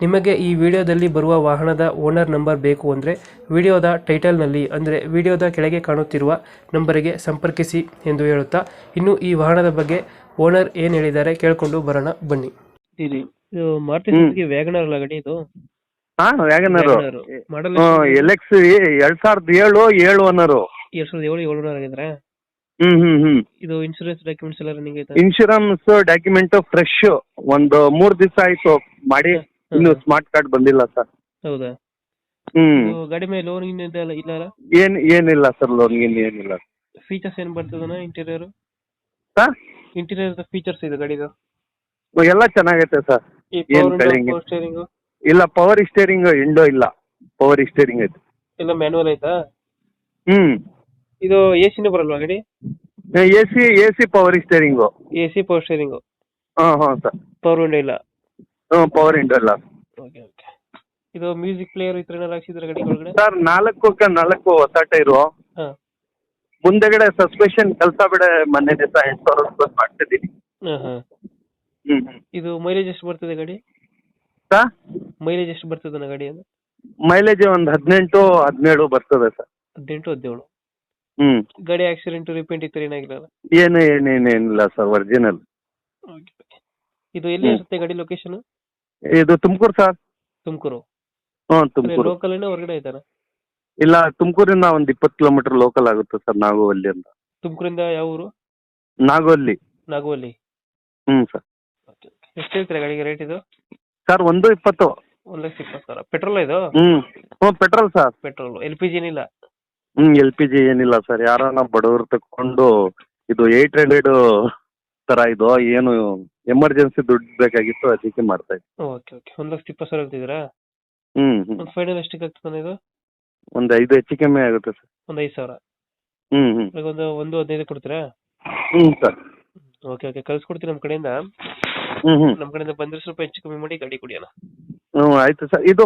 ನಿಮಗೆ ಈ ವಿಡಿಯೋದಲ್ಲಿ ಬರುವ ವಾಹನದ ಓನರ್ ನಂಬರ್ ಬೇಕು ಅಂದರೆ ವಿಡಿಯೋದ ಟೈಟಲ್ನಲ್ಲಿ ಅಂದರೆ ವಿಡಿಯೋದ ಕೆಳಗೆ ಕಾಣುತ್ತಿರುವ ನಂಬರಿಗೆ ಸಂಪರ್ಕಿಸಿ ಎಂದು ಹೇಳುತ್ತಾ ಇನ್ನು ಈ ವಾಹನದ ಬಗ್ಗೆ ಓನರ್ ಏನು ಹೇಳಿದ್ದಾರೆ ಕೇಳಿಕೊಂಡು ಬರೋಣ ಬನ್ನಿ. ಇದು ಮಾರುತಿ ವ್ಯಾಗನರ್ ಅಲ್ಲ ಗಾಡಿ ಇದು? ಹಾ ವ್ಯಾಗನರು. ಮಾಡಲ್ ಎಲ್ ಎಕ್ಸ್ ಎರಡ್ ಸಾವಿರದ ಏಳು ಏಳು ಅನ್ನರು ಎರಡ್ ಸಾವಿರದ ಏಳು ಆಗಿದ್ರೆ? ಹ್ಮ್ ಹ್ಮ್ ಹ್ಮ್. ಇದು ಇನ್ಶೂರೆನ್ಸ್ ಡಾಕ್ಯುಮೆಂಟ್ಸ್ ಎಲ್ಲ ರನ್ನಿಂಗ್ ಐತೆ? ಇನ್ಶೂರೆನ್ಸ್ ಡಾಕ್ಯುಮೆಂಟ್ ಫ್ರೆಶ್ ಒಂದು ಮೂರ್ ದಿವಸ ಆಯ್ತು. ಮಾಡಿ ಇನ್ನು ಸ್ಮಾರ್ಟ್ ಕಾರ್ಡ್ ಬಂದಿಲ್ಲ ಸರ್ ಹೌದಾ? ಹ್ಮ್. ಇದು ಗಾಡಿ ಮೇಲೆ ಲೋನ್ ಇಲ್ಲ ಇಲ್ಲ ಏನ್ ಏನಿಲ್ಲ ಸರ್ ಲೋನ್ ಗೀನ್ ಏನಿಲ್ಲ. ಫೀಚರ್ಸ್ ಏನ್ ಬರ್ತದನ ಇಂಟೀರಿಯರ್ ಸರ್ ಇಂಟೀರಿಯರ್ ಫೀಚರ್ಸ್ ಇದೆ ಗಾಡಿದು. ಎಲ್ಲ ಚೆನ್ನಾಗೈತೆ ಸರ್ ಈ ಏನ್ ಪವರ್ ಕಳಿಂಗೆ? ಪವರ್ ಸ್ಟೇರಿಂಗ್ ಇಲ್ಲ ಪವರ್ ಸ್ಟೇರಿಂಗ್ ಇಂಡೋ ಇಲ್ಲ. ಪವರ್ ಸ್ಟೇರಿಂಗ್ ಐತೆ. ಇಲ್ಲ ಮ್ಯಾನುವಲ್ ಐತಾ? ಹ್ಮ್. ಇದು ಎ ಸಿನೇ ಬರಲ್ವಾ ಗಾಡಿ? A AC A C power steering A C power steering ಹಾ ಹಾ ಸರ್ ಪವರ್ ವಿಂಡೋ ಇಲ್ಲ. ಹ್ಮ್ ಪವರ್ ಇಂಡೋ ಇಲ್ಲ ಓಕೆ ಓಕೆ ಇದು ಮ್ಯೂಸಿಕ್ ಪ್ಲೇಯರ್ ಈ ಥರ ಏನಾರು ಹಾಕ್ಸಿದ್ರೆ ಗಾಡಿ ಒಳಗಡೆ? ಸರ್ ನಾಲ್ಕು ನಾಲ್ಕು ಹೊಸ ಟೈರು. ಹಾ. ಮುಂದೆಗಡೆ ಸಸ್ಪೆಷನ್ ಕೆಲಸ ಬಿಡ ಮೊನ್ನೆ ದಿವಸ ಎಂಟು ಸಾವಿರ ರೂಪಾಯಿ ಮಾಡ್ತಿದ್ದೀನಿ. ಹಾಂ ಇದು ಮೈಲೇಜ್ ಎಷ್ಟು ಬರ್ತದೆ ಗಾಡಿ? ಸರ್ ಮೈಲೇಜ್ ಎಷ್ಟು ಬರ್ತದೆ ಗಾಡಿ ಅದು? ಮೈಲೇಜ್ ಒಂದು ಹದಿನೆಂಟು ಹದಿನೇಳು ಬರ್ತದೆ ಸರ್. ಹದಿನೆಂಟು ಹದಿನೇಳು. ಹ್ಮ್. ಗಾಡಿ ಆಕ್ಸಿಡೆಂಟ್ ರಿಪೇಂಟ್ ಈ ಥರ ಏನಾಗಿರಲ್ಲ ಏನು ಏನೇನೇನಿಲ್ಲ ಸರ್ ಒರಿಜಿನಲ್ ಓಕೆ ಓಕೆ ಇದು ಎಲ್ಲಿ ಹ್ಮ್. ಇರುತ್ತೆ ಗಾಡಿ ಲೊಕೇಶನ್ ಇದು ತುಮಕೂರು ಸರ್. ತುಮಕೂರು? ಹ್ಞೂ ತುಮಕೂರು. ಲೋಕಲ್ ಹೊರಗಡೆ ಇದ್ದಾರೆ? ಇಲ್ಲ ತುಮಕೂರಿಂದ ಒಂದು ಇಪ್ಪತ್ತು ಕಿಲೋಮೀಟರ್ ಲೋಕಲ್ ಆಗುತ್ತೆ ಸರ್ ನಾಗೋವಲ್ಲಿ ಅಂತ. ತುಮಕೂರಿಂದ ಯಾವ ಊರು? ನಾಗೋಲ್ಲಿ ನಾಗೋಳ್ಳಿ ಹ್ಞೂ ಸರ್. ಎಷ್ಟು ಹೇಳ್ತೀರಾ ಗಾಡಿಗೆ ರೇಟ್ ಇದು? ಸರ್ ಒಂದು ಇಪ್ಪತ್ತು. ಒಂದು ಲಕ್ಷ ಇಪ್ಪತ್ತು ಸಾವಿರ. ಪೆಟ್ರೋಲ್ ಇದು? ಹ್ಞೂ ಹ್ಞೂ petrol sir. Petrol. L P G ಏನಿಲ್ಲ? ಹ್ಞೂ ಎಲ್ ಪಿ ಜಿ ಏನಿಲ್ಲ ಸರ್. ಯಾರನ್ನ ಬಡವರು ತಗೊಂಡು ಇದು ಏಯ್ಟ್ ಹಂಡ್ರೆಡ್ ಥರ ಇದು ಏನು ಎಮರ್ಜೆನ್ಸಿ ದುಡ್ಡು ಬೇಕಾಗಿತ್ತು ಅದಕ್ಕೆ ಮಾಡ್ತಾ ಇದ್ದೆ. ಓಕೆ ಓಕೆ ಒಂದು ಲಕ್ಷ ಇಪ್ಪತ್ತು ಸಾವಿರ ಹೇಳ್ತಿದ್ದೀರಾ ಹ್ಞೂ ಹ್ಞೂ ಒಂದು ಫೈನಲ್ ಎಷ್ಟಕ್ಕೆ ಆಗ್ತದೆ ಇದು? ಒಂದು ಐದು ಹೆಚ್ಚು ಕಮ್ಮಿ ಆಗುತ್ತೆ ಸರ್. ಒಂದು ಐದು ಸಾವಿರ? ಹ್ಮ್ ಇವಾಗ ಒಂದು ಒಂದು ಹದಿನೈದು ಕೊಡ್ತೀರಾ? ಹ್ಮ್ ಸರ್. ಓಕೆ ಓಕೆ ಕಳ್ಸ್ಕೊಡ್ತೀನಿ ನಮ್ಮ ಕಡೆಯಿಂದ. ಹ್ಮ್ ಹ್ಞೂ ನಮ್ಮ ಕಡೆಯಿಂದ ಬಂದ್ರೆ ಸ್ವಲ್ಪ ಹೆಚ್ಚು ಕಮ್ಮಿ ಮಾಡಿ ಗಾಡಿ ಕುಡಿಯೋಣ. ಹ್ಞೂ ಆಯ್ತು ಸರ್. ಇದು